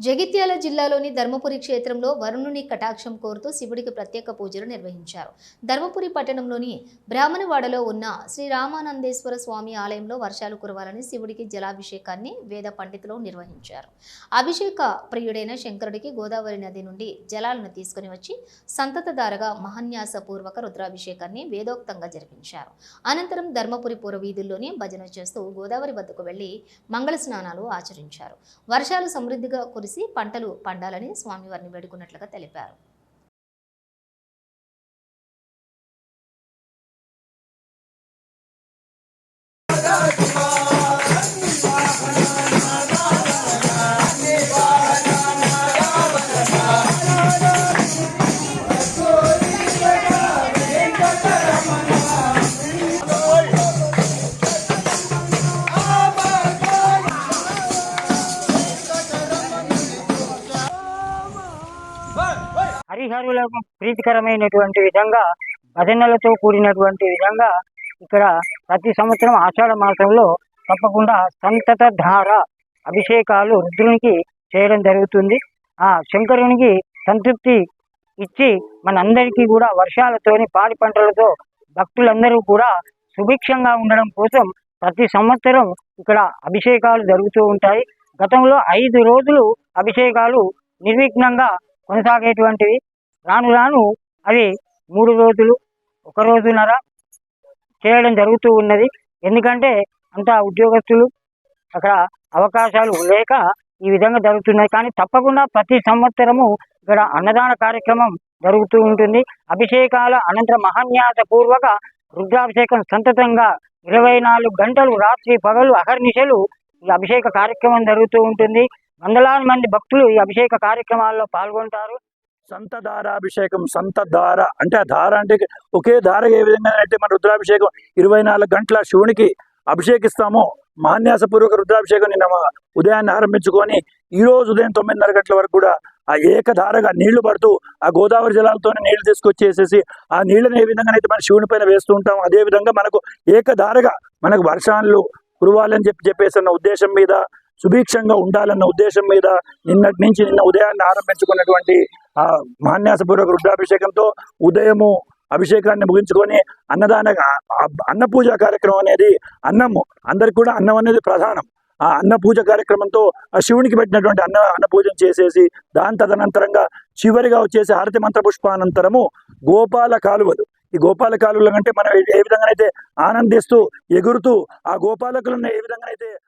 జగిత్యాల జిల్లాలోని ధర్మపురి క్షేత్రంలో వరుణుని కటాక్షం కోరుతూ శివుడికి ప్రత్యేక పూజలు నిర్వహించారు. ధర్మపురి పట్టణంలోని బ్రాహ్మణవాడలో ఉన్న శ్రీ రామానందేశ్వర స్వామి ఆలయంలో వర్షాలు కురవాలని శివుడికి జలాభిషేకాన్ని వేద పండితులు నిర్వహించారు. అభిషేక ప్రియుడైన శంకరుడికి గోదావరి నది నుండి జలాలను తీసుకుని వచ్చి సంతతధారగా మహన్యాసపూర్వక రుద్రాభిషేకాన్ని వేదోక్తంగా జరిపించారు. అనంతరం ధర్మపురి పురవీధుల్లోని భజన చేస్తూ గోదావరి వద్దకు వెళ్ళి మంగళ స్నానాలు ఆచరించారు. వర్షాలు సమృద్ధిగా కురిసి పంటలు పండాలని స్వామివారిని వేడుకున్నట్లుగా తెలిపారు. హరిహరులకు ప్రీతికరమైనటువంటి విధంగా భజనలతో కూడినటువంటి విధంగా ఇక్కడ ప్రతి సంవత్సరం ఆషాఢ మాసంలో తప్పకుండా సంతత ధార అభిషేకాలు రుద్రునికి చేయడం జరుగుతుంది. ఆ శంకరునికి సంతృప్తి ఇచ్చి మనందరికీ కూడా వర్షాలతోని పాడి పంటలతో భక్తులందరూ కూడా సుభిక్షంగా ఉండడం కోసం ప్రతి సంవత్సరం ఇక్కడ అభిషేకాలు జరుగుతూ ఉంటాయి. గతంలో ఐదు రోజులు అభిషేకాలు నిర్విఘ్నంగా కొనసాగేటువంటివి. రాను రాను అది మూడు రోజులు ఒక రోజున్నర చేయడం జరుగుతూ ఉన్నది. ఎందుకంటే అంతా ఉద్యోగస్తులు అక్కడ అవకాశాలు లేక ఈ విధంగా జరుగుతున్నాయి. కానీ తప్పకుండా ప్రతి సంవత్సరము ఇక్కడ అన్నదాన కార్యక్రమం జరుగుతూ ఉంటుంది. అభిషేకాల అనంతరం మహాన్యాస పూర్వక రుద్రాభిషేకం సంతతంగా ఇరవై నాలుగు గంటలు రాత్రి పగలు అహర్నిశలు ఈ అభిషేక కార్యక్రమం జరుగుతూ ఉంటుంది. వందలాది మంది భక్తులు ఈ అభిషేక కార్యక్రమాల్లో పాల్గొంటారు. సంత ధారాభిషేకం సంత ధార అంటే ఆ ధార అంటే ఒకే ధార ఏ విధంగా అంటే మన రుద్రాభిషేకం ఇరవై నాలుగు గంటల శివునికి అభిషేకిస్తామో మహాన్యాసపూర్వక రుద్రాభిషేకం నిన్న మా ఉదయాన్నే ఆరంభించుకొని ఈ రోజు ఉదయం తొమ్మిదిన్నర గంటల వరకు కూడా ఆ ఏకధారగా నీళ్ళు పడుతూ ఆ గోదావరి జలాలతోనే నీళ్ళు తీసుకొచ్చేసేసి ఆ నీళ్ళని ఏ విధంగా అయితే మన శివుని పైన వేస్తూ ఉంటాం అదే విధంగా మనకు ఏకధారగా మనకు వర్షాలు కురవాలని చెప్పి చెప్పేసి ఉద్దేశం మీద సుభిక్షంగా ఉండాలన్న ఉద్దేశం మీద నిన్నటి నుంచి నిన్న ఉదయాన్నే ఆరంభించుకున్నటువంటి ఆ మాన్యాసపూర్వక రుద్రాభిషేకంతో ఉదయము అభిషేకాన్ని ముగించుకొని అన్నదాన అన్న పూజ కార్యక్రమం అనేది అన్నము అందరికి కూడా అన్నం అనేది ప్రధానం. ఆ అన్న పూజ కార్యక్రమంతో ఆ శివునికి పెట్టినటువంటి అన్న అన్న పూజను చేసేసి దాని తదనంతరంగా చివరిగా వచ్చేసి హారతి మంత్ర పుష్పానంతరము గోపాల కాలువలు. ఈ గోపాల కాలువల కంటే మనం ఏ విధంగా అయితే ఆనందిస్తూ ఎగురుతూ ఆ గోపాలకులను ఏ విధంగా అయితే